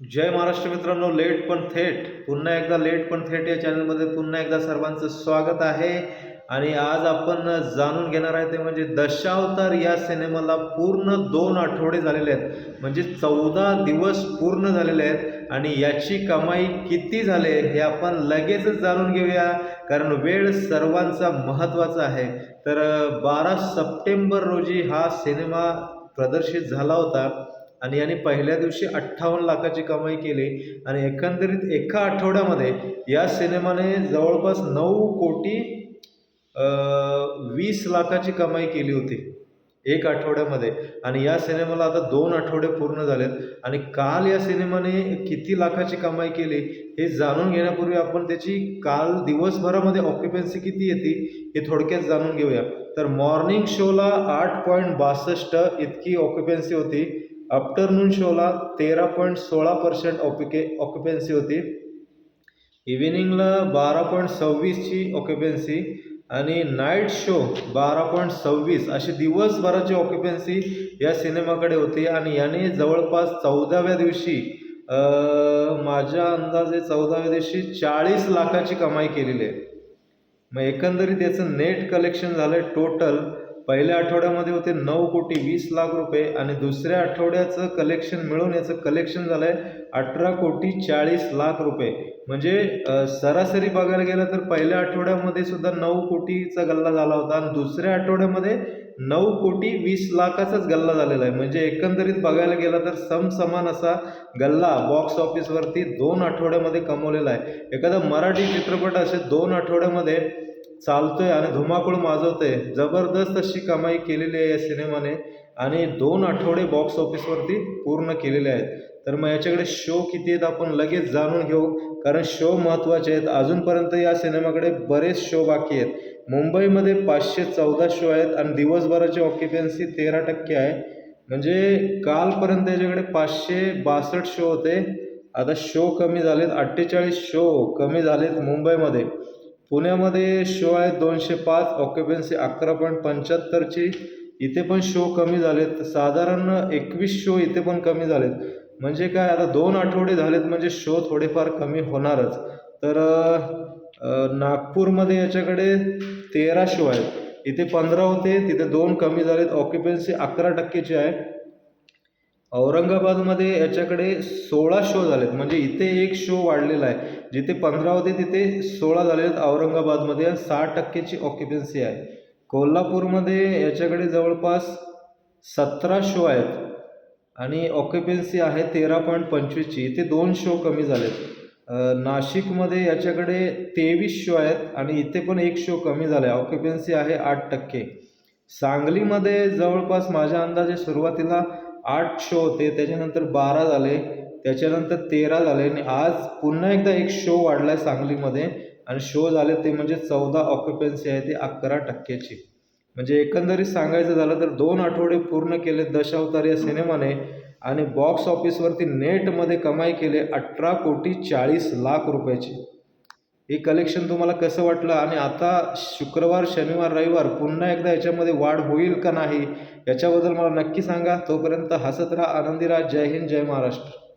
जय महाराष्ट्र मित्रांनो लेट पण थेट पुन्हा एकदा लेट पण थेट या चॅनलमध्ये पुन्हा एकदा सर्वांचं स्वागत आहे. आणि आज आपण जाणून घेणार आहे ते म्हणजे दशावतार या सिनेमाला पूर्ण दोन आठवडे झालेले आहेत. म्हणजे चौदा दिवस पूर्ण झालेले आहेत आणि याची कमाई किती झाले हे आपण लगेचच जाणून घेऊया कारण वेळ सर्वांचा महत्त्वाचा आहे. तर बारा सप्टेंबर रोजी हा सिनेमा प्रदर्शित झाला होता. आणि याने पहिल्या दिवशी अठ्ठावन्न लाखाची कमाई केली आणि एकंदरीत एका आठवड्यामध्ये या सिनेमाने जवळपास नऊ कोटी वीस लाखाची कमाई केली होती एक आठवड्यामध्ये. आणि या सिनेमाला आता दोन आठवडे पूर्ण झालेत. आणि काल या सिनेमाने किती लाखाची कमाई केली हे जाणून घेण्यापूर्वी आपण त्याची काल दिवसभरामध्ये ऑक्युपन्सी किती येते हे थोडक्यात जाणून घेऊया. तर मॉर्निंग शोला आठ पॉईंट बासष्ट इतकी ऑक्युपन्सी होती. आफ्टरनून शोला तेरा पॉईंट सोळा पर्सेंट ऑक्युके ऑक्युपन्सी होती. इव्हिनिंगला बारा पॉईंट सव्वीसची ऑक्युपन्सी आणि नाईट शो बारा पॉईंट सव्वीस अशी दिवसभराची ऑक्युपन्सी या सिनेमाकडे होती. आणि याने जवळपास चौदाव्या दिवशी माझ्या अंदाजे चौदाव्या दिवशी चाळीस लाखाची कमाई केलेली आहे. मग एकंदरीत याचं नेट कलेक्शन झालं आहे टोटल पहिल्या आठवड्यामध्ये होते नऊ कोटी वीस लाख रुपये आणि दुसऱ्या आठवड्याचं कलेक्शन मिळून याचं कलेक्शन झालं आहे अठरा कोटी चाळीस लाख रुपये. म्हणजे सरासरी बघायला गेलं तर पहिल्या आठवड्यामध्ये सुद्धा नऊ कोटीचा गल्ला झाला होता आणि दुसऱ्या आठवड्यामध्ये नऊ कोटी वीस लाखाचाच गल्ला झालेला आहे. म्हणजे एकंदरीत बघायला गेलं तर समसमान असा गल्ला बॉक्स ऑफिसवरती दोन आठवड्यामध्ये कमवलेला आहे. एखादा मराठी चित्रपट असे दोन आठवड्यामध्ये चालतोय आणि धुमाकूळ माजवतोय. जबरदस्त अशी कमाई केलेली आहे या सिनेमाने आणि दोन आठवडे बॉक्स ऑफिसवरती पूर्ण केलेले आहेत. तर मग याच्याकडे शो किती आहेत आपण लगेच जाणून घेऊ. कारण शो महत्त्वाचे आहेत. अजूनपर्यंत या सिनेमाकडे बरेच शो बाकी आहेत. मुंबईमध्ये पाचशे चौदा शो आहेत आणि दिवसभराची ऑक्युपन्सी तेरा टक्के आहे. म्हणजे कालपर्यंत याच्याकडे पाचशे बासष्ट शो होते. आता शो कमी झालेत. अठ्ठेचाळीस शो कमी झालेत मुंबईमध्ये. पुण्यामध्ये शो आहेत दोनशे पाच ऑक्युपन्सी अकरा पॉईंट पंच्याहत्तरची इथे पण शो कमी झालेत. साधारण एकवीस शो इथे पण कमी झालेत. म्हणजे काय आता दोन आठवडे झालेत म्हणजे शो थोडेफार कमी होणारच. तर नागपूरमध्ये याच्याकडे तेरा शो आहेत. इथे पंधरा होते तिथे दोन कमी झालेत. ऑक्युपन्सी अकरा टक्केची आहे. औरंगाबादमध्ये याच्याकडे सोळा शो झालेत. म्हणजे इथे एक शो वाढलेला आहे. जिथे पंधरा होते तिथे सोळा झाले आहेत. औरंगाबादमध्ये आणि सहा टक्केची ऑक्युपन्सी आहे. कोल्हापूरमध्ये याच्याकडे जवळपास सतरा शो आहेत. आणि ऑक्युपन्सी आहे तेरा पॉईंट पंचवीसची. इथे दोन शो कमी झालेत. नाशिकमध्ये याच्याकडे तेवीस शो आहेत आणि इथे पण एक शो कमी झाला. आहे ऑक्युपन्सी आहे आठ टक्के. सांगलीमध्ये जवळपास माझ्या अंदाजे सुरुवातीला आठ शो होते. त्याच्यानंतर बारा झाले. त्याच्यानंतर तेरा झाले आणि आज पुन्हा एकदा एक शो वाढला आहे सांगलीमध्ये. आणि शो झाले ते म्हणजे चौदा ऑक्युपन्सी आहे ती अकरा टक्क्याची. म्हणजे एकंदरीत सांगायचं झालं तर दोन आठवडे पूर्ण केले दशावतार या सिनेमाने आणि बॉक्स ऑफिसवरती नेटमध्ये कमाई केली अठरा कोटी चाळीस लाख रुपयाची. हे कलेक्शन तुम्हाला कसं वाटलं? आणि आता शुक्रवार शनिवार रविवार पुन्हा एकदा याच्यामध्ये वाढ होईल का नाही? याच्याबद्दल मला नक्की सांगा. तोपर्यंत हसत राहा आनंदी राहा. जय हिंद जय महाराष्ट्र.